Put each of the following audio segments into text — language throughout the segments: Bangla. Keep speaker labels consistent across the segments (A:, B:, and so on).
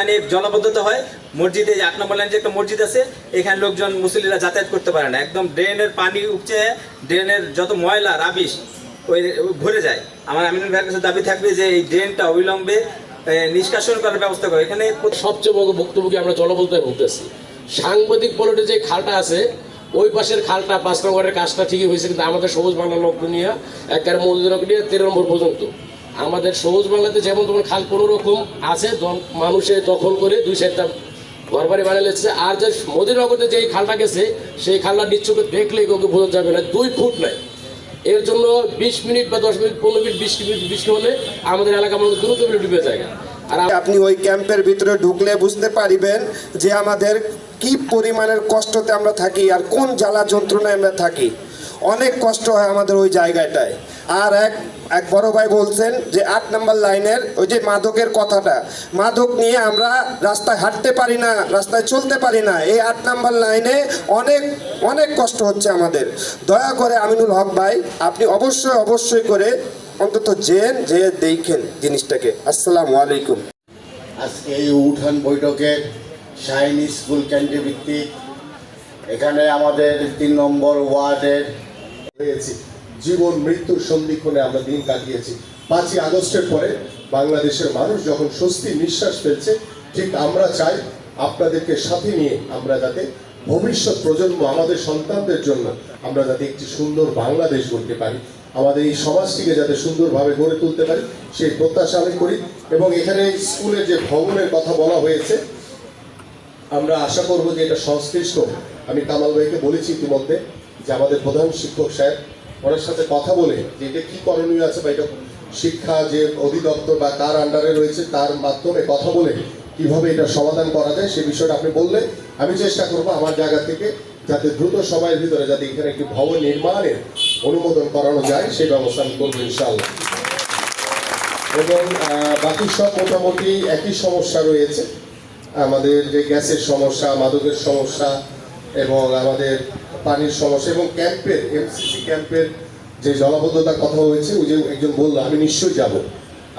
A: এখানে জলাবদ্ধতা হয়। মসজিদে আট নম্বর লাইন যে একটা মসজিদ আছে, এখানে লোকজন মুসলিরা যাতায়াত করতে পারে না। একদম ড্রেনের পানি উপচে, ড্রেনের যত ময়লা, রাবিশ, ওই ভরে যায়। আমার আমিনুল ভাইয়ের কাছে দাবি থাকবে যে এই ড্রেনটা অবিলম্বে নিষ্কাশন করার ব্যবস্থা করে। এখানে
B: সবচেয়ে বড় বক্তব্যকে আমরা জলবলতায় ভুগতেছি? সাংবাদিক পলটে যে খালটা আছে, ওই পাশের খালটা পাঁচ নম্বরের কাজটা ঠিকই হয়েছে, কিন্তু আমাদের সবুজ বাংলা নিয়ে একেবারে মজুদরক নিয়ে তেরো নম্বর পর্যন্ত। আমাদের সবুজ বাংলাতে যেমন তোমার খাল কোনো রকম আছে মানুষে দখল করে দুই সাইডটা ঘর বাড়ি বানিয়ে লেগেছে। আর যে মদিনগরে যে খালটা গেছে, সেই খালটা নিচ্ছকে দেখলেই কাউকে বোঝা যাবে না, দুই ফুট নাই। এর জন্য বিশ মিনিট বা দশ মিনিট, পনেরো মিনিট, বিশ মিনিট বৃষ্টি হলে আমাদের এলাকা আমাদের দ্রুত ডুবে যায়। আর
C: আপনি ওই ক্যাম্পের ভিতরে ঢুকলে বুঝতে পারিবেন যে আমাদের কি পরিমাণের কষ্টতে আমরা থাকি আর কোন জ্বালা যন্ত্রণায় আমরা থাকি। অনেক কষ্ট হয় আমাদের ওই জায়গাটায়। আর এক এক বড় ভাই বলছেন যে আট নম্বর লাইনের ওই যে মাদকের কথাটা। মাদক নিয়ে আমরা রাস্তায় হাঁটতে পারি না, রাস্তায় চলতে পারি না। এই আট নম্বর লাইনে অনেক অনেক কষ্ট হচ্ছে আমাদের। দয়া করে আমিনুল হক ভাই, আপনি অবশ্যই অবশ্যই করে অন্তত জেন, যে দেখেন জিনিসটাকে। আসসালামু আলাইকুম।
D: আজকে এই উঠান বৈঠকে শাইন স্কুল ক্যান্টি ভিত্তিক এখানে আমাদের তিন নম্বর ওয়ার্ডের
E: জীবন, মৃত্যুর সন্ধিক্ষণে আমরা দিন কাটিয়েছি। পাঁচই আগস্টের পরে বাংলাদেশের মানুষ যখন স্বস্তির নিঃশ্বাস ফেলছে, ঠিক আমরা চাই আপনাদেরকে সাথে নিয়ে আমরা যাতে ভবিষ্যৎ প্রজন্ম আমাদের সন্তানদের জন্য আমরা যাতে একটি সুন্দর বাংলাদেশ গড়তে পারি। আমাদের এই সমাজটিকে যাতে সুন্দরভাবে গড়ে তুলতে পারি, সেই প্রত্যাশা আমি করি। এবং এখানে স্কুলের যে ভবনের কথা বলা হয়েছে, আমরা আশা করব যে এটা সংশ্লিষ্ট। আমি কামাল ভাইকে বলেছি ইতিমধ্যে যে আমাদের প্রধান শিক্ষক সাহেব ওনার সাথে কথা বলে যে এটা কি করণীয় আছে বা এটা শিক্ষা যে অধিদপ্তর বা কার আন্ডারে রয়েছে, তার মাধ্যমে কথা বলে কীভাবে এটা সমাধান করা যায়, সে বিষয়টা আপনি বললে আমি চেষ্টা করব আমার জায়গা থেকে যাতে দ্রুত সময়ের ভিতরে যাতে এখানে একটি ভবন নির্মাণের অনুমোদন করানো যায় সেই ব্যবস্থা আমি করব ইনশাআল্লাহ। এবং বাকি সব মোটামুটি একই সমস্যা রয়েছে। আমাদের যে গ্যাসের সমস্যা, মাদকের সমস্যা এবং আমাদের পানির সমস্যা এবং ক্যাম্পের এমসিসি ক্যাম্পের যে জলাবদ্ধতার কথা হয়েছে ওই যে একজন বলল, আমি নিশ্চয়ই যাব।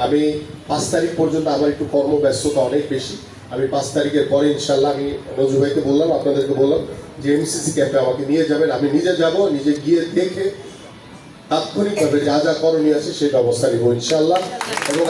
E: আমি পাঁচ তারিখ পর্যন্ত আমার একটু কর্মব্যস্ততা অনেক বেশি। আমি পাঁচ তারিখের পরে ইনশাল্লাহ আমি নজরু ভাইকে বললাম, আপনাদেরকে বললাম যে এমসিসি ক্যাম্পে আমাকে নিয়ে যাবেন। আমি নিজে যাব, নিজে গিয়ে দেখে তাৎক্ষণিকভাবে যা যা করণীয় আছে সেই ব্যবস্থা নিব ইনশাল্লাহ। এবং